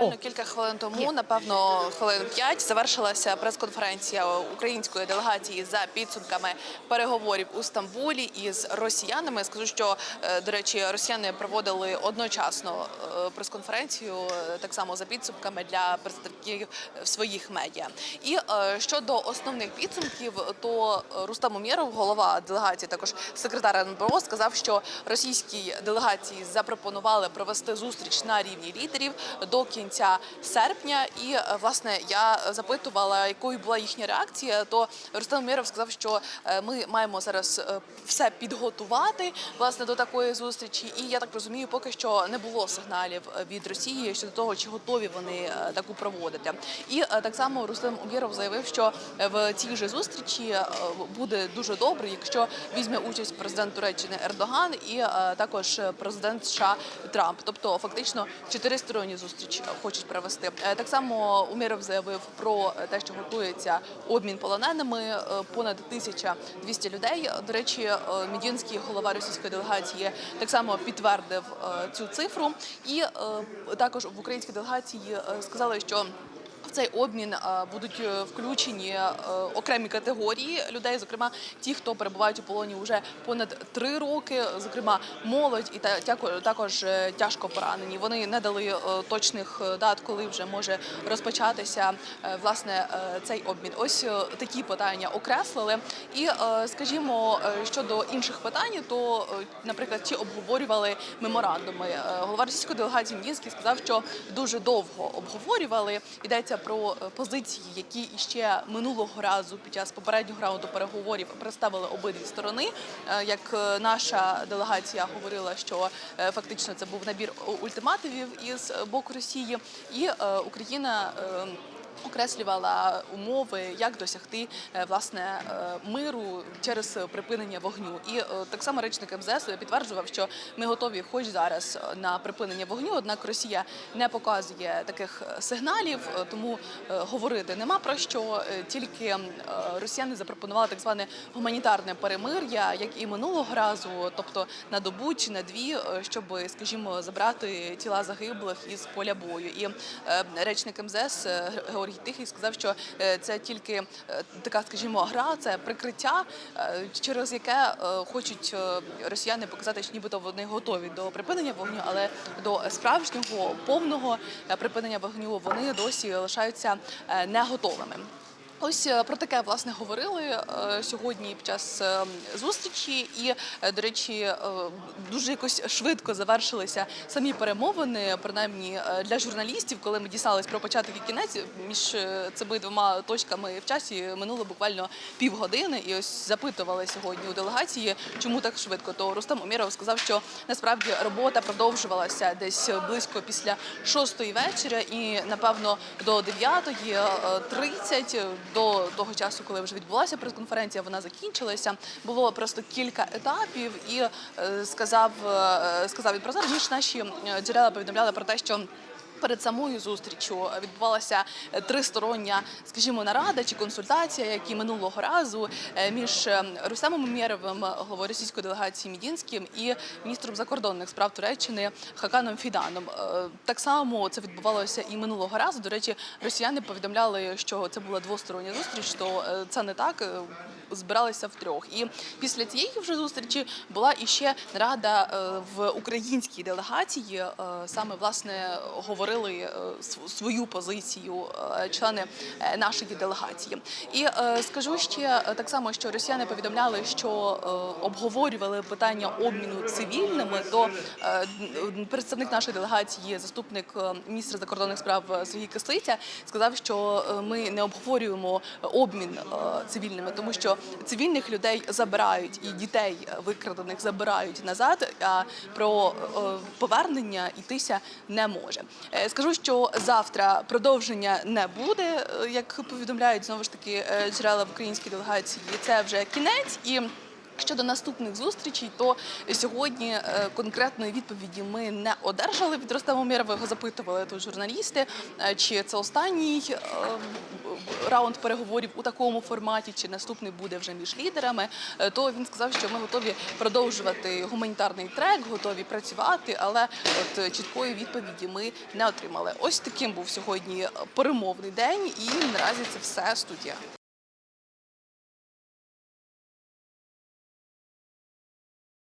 Буквально кілька хвилин тому, напевно, хвилин п'ять, завершилася прес-конференція української делегації за підсумками переговорів у Стамбулі із росіянами. Скажу, що е, до речі, росіяни проводили одночасно е, прес-конференцію е, так само за підсумками для представників своїх медіа. І щодо основних підсумків, то Рустам Умєров, голова делегації, також секретар НБО, сказав, що російській делегації запропонували провести зустріч на рівні лідерів до кінця серпня. І е, власне я запитувала, якою була їхня реакція. То Рустам Умєров сказав, що е, ми маємо зараз е, все підготувати власне до такої зустрічі. І я так розумію, поки що не було сигналів від Росії щодо того, чи готові вони таку проводити. І так само Рустам Умєров заявив, що в цій же зустрічі буде дуже добре, якщо візьме участь президент Туреччини Ердоган і також президент США Трамп. Тобто, фактично, чотиристоронні зустрічі хочуть провести. Е, Так само Умєров заявив про те, що готується обмін полоненими. е, Понад 1200 людей. До речі, е, Мідінський голова російської делегації так само підтвердив е, цю цифру. І е, також в українській делегації е, сказали, що цей обмін е, будуть е, включені е, окремі категорії людей, зокрема ті, хто перебувають у полоні вже понад три роки, зокрема молодь і та- також тяжко поранені. Вони не дали точних дат, коли вже може розпочатися власне цей обмін. Ось такі питання окреслили. І скажімо, щодо інших питань, то, наприклад, чи обговорювали меморандуми. Голова російської делегації Мдінський сказав, що дуже довго обговорювали. Йдеться про е, позиції, які іще минулого разу під час попереднього раунду переговорів представили обидві сторони. Е, Як е, наша делегація говорила, що фактично це був набір ультимативів із боку Росії, і Україна. Окреслювала умови, як досягти е, власне е, миру через припинення вогню, і е, так само речник МЗС підтверджував, що ми готові, хоч зараз, на припинення вогню. Однак Росія не показує таких сигналів, тому говорити нема про що. Тільки росіяни запропонували так зване гуманітарне перемир'я, як і минулого разу, тобто на добу чи на дві, щоб, скажімо, забрати тіла загиблих із поля бою. І речник МЗС Георгій Тихий сказав, що е, це тільки е, така, скажімо, гра, це прикриття, е, через яке хочуть росіяни показати, що нібито вони готові до припинення вогню, але до справжнього повного припинення вогню вони досі лишаються не готовими. Ось е, про таке власне говорили е, сьогодні під час е, зустрічі, і до речі, дуже якось швидко завершилися самі перемовини, принаймні для журналістів, коли ми дізнались про початок і кінець між цими двома точками в часі минуло буквально півгодини. І ось запитували сьогодні у делегації, чому так швидко. То Рустам Умєров сказав, що насправді робота продовжувалася десь близько після шостої вечора, і напевно до 9.30, до того часу, коли вже відбулася прес-конференція, вона закінчилася. Було просто кілька етапів, і е, сказав, е, сказав він про це. Ніж наші е, джерела повідомляли про те, що. Перед самою зустрічю відбувалася е, тристороння, скажімо, нарада чи консультація, як і минулого разу е, між е, Рустемом Умєровим, головою російської делегації Мідінським, і міністром закордонних справ Туреччини Хаканом Фіданом. Так само це відбувалося і минулого разу. До речі, росіяни повідомляли, що це була двостороння зустріч. То це не так. Збиралися втрьох. І після цієї вже зустрічі була іще нарада в українській делегації. Саме власне говорили е, свою позицію е, члени е, нашої делегації. І скажу ще так само, що росіяни повідомляли, що обговорювали питання обміну цивільними. То представник нашої делегації, заступник міністра закордонних справ Сергій Кислиця, сказав, що ми не обговорюємо обмін цивільними, тому що цивільних людей забирають і дітей викрадених забирають назад. А про повернення йтися не може. Е, Скажу, що завтра продовження не буде, е, як повідомляють знову ж таки е, джерела в українській делегації. Це вже кінець і. Щодо наступних зустрічей, то сьогодні е, конкретної відповіді ми не одержали від Ростема Умєрова. Його запитували тут журналісти, е, чи це останній е, раунд переговорів у такому форматі, чи наступний буде вже між лідерами. То він сказав, що ми готові продовжувати гуманітарний трек, готові працювати, але от чіткої відповіді ми не отримали. Ось таким був сьогодні перемовний день, і наразі це все студія.